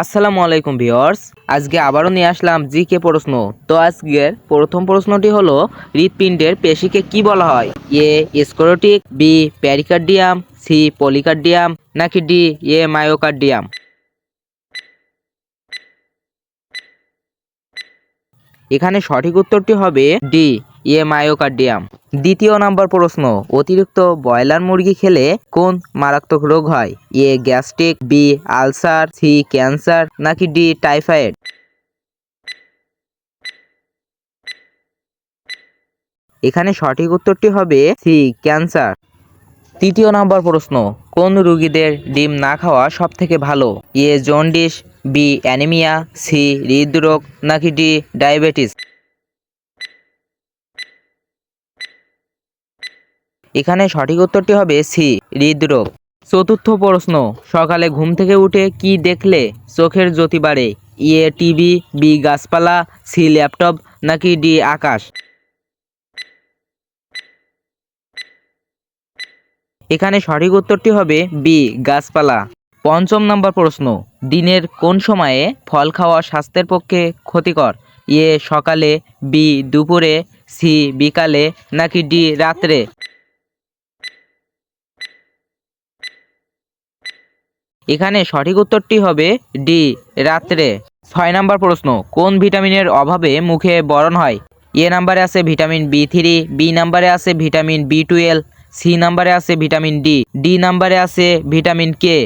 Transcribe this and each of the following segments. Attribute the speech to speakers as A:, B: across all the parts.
A: আসসালামু আলাইকুম ভিউয়ার্স, আজকে আবারও নিয়ে আসলাম জি কে প্রশ্ন। তো আজকের প্রথম প্রশ্নটি হলো, হৃৎপিণ্ডের পেশিকে কি বলা হয়? এ, স্কোরোটিক, বি, প্যারিকার্ডিয়াম, সি, পলিকার্ডিয়াম, নাকি ডি, এ, মায়োকার্ডিয়াম? এখানে সঠিক উত্তরটি হবে ডি এ মায়োকার্ডিয়াম। দ্বিতীয় নাম্বার প্রশ্ন, অতিরিক্ত ব্রয়লার মুরগি খেলে কোন মারাত্মক রোগ হয়? A gastric, B ulcer, C cancer, নাকি ডি টাইফয়েড? এখানে সঠিক উত্তরটি হবে সি ক্যান্সার। তৃতীয় নাম্বার প্রশ্ন, কোন রোগীদের ডিম না খাওয়া সব থেকে ভালো? A jaundice, B anaemia, C হৃদরোগ, নাকি ডি ডায়াবেটিস? এখানে সঠিক উত্তরটি হবে সি, হৃদরোগ। চতুর্থ প্রশ্ন, সকালে ঘুম থেকে উঠে কি দেখলে? চোখের জ্যোতি বাড়ে ইয়ে টিভি, বি, গাছপালা, সি, ল্যাপটপ, নাকি ডি, আকাশ? এখানে সঠিক উত্তরটি হবে বি, গাছপালা। পঞ্চম নম্বর প্রশ্ন, দিনের কোন সময়ে ফল খাওয়া স্বাস্থ্যের পক্ষে ক্ষতিকর? ইয়ে সকালে, বি, দুপুরে, সি, বিকালে, নাকি ডি, রাত্রে? এখানে সঠিক উত্তরটি হবে ডি, রাত্রে। ছয় নম্বর প্রশ্ন, কোন ভিটামিনের অভাবে মুখে বরণ হয়? এ নাম্বারে আছে ভিটামিন বি থ্রি, বি নাম্বারে আছে ভিটামিন বি টুয়েলভ, সি নাম্বারে আছে ভিটামিন ডি ডি নাম্বারে আছে ভিটামিন কে।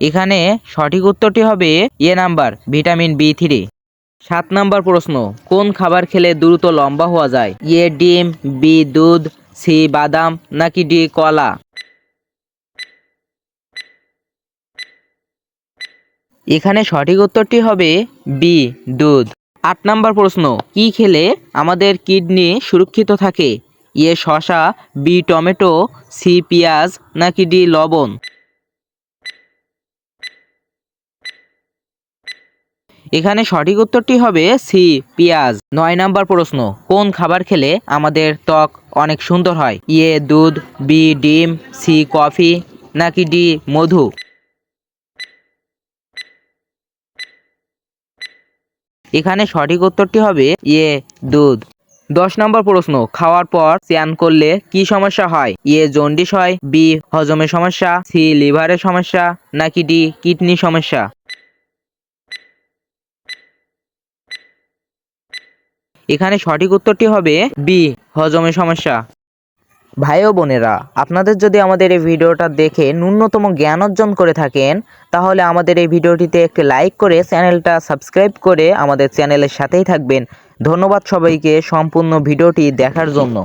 A: এখানে সঠিক উত্তরটি হবে A number, vitamin B three. সাত নাম্বার প্রশ্ন, কোন খাবার খেলে দ্রুত লম্বা হওয়া যায়? এ ডিম, বি দুধ সি বাদাম নাকি ডি কলা? এখানে সঠিক উত্তরটি হবে বি, দুধ। আট নাম্বার প্রশ্ন, কি খেলে আমাদের কিডনি সুরক্ষিত থাকে? এ শশা বি টমেটো, সি পেঁয়াজ নাকি ডি লবণ? এখানে সঠিক উত্তরটি হবে সি, পেঁয়াজ। নয় নাম্বার প্রশ্ন, কোন খাবার খেলে আমাদের ত্বক অনেক সুন্দর হয়। ইয়ে দুধ, বি, ডিম, সি, কফি, নাকি ডি, মধু? এখানে সঠিক উত্তরটি হবে ইয়ে দুধ। দশ নম্বর প্রশ্ন, খাওয়ার পর স্নান করলে কি সমস্যা হয়? এ জন্ডিস হয়, বি হজমের সমস্যা, সি লিভারের সমস্যা, নাকি ডি কিডনি সমস্যা? এখানে সঠিক উত্তরটি হবে বি হজমের সমস্যা। ভাই ও বোনেরা, আপনাদের যদি আমাদের এই ভিডিওটা দেখে ন্যূনতম জ্ঞান অর্জন করে থাকেন, তাহলে আমাদের এই ভিডিওটিতে একটি লাইক করে চ্যানেলটা সাবস্ক্রাইব করে আমাদের চ্যানেলের সাথেই থাকবেন। ধন্যবাদ সবাইকে সম্পূর্ণ ভিডিওটি দেখার জন্য।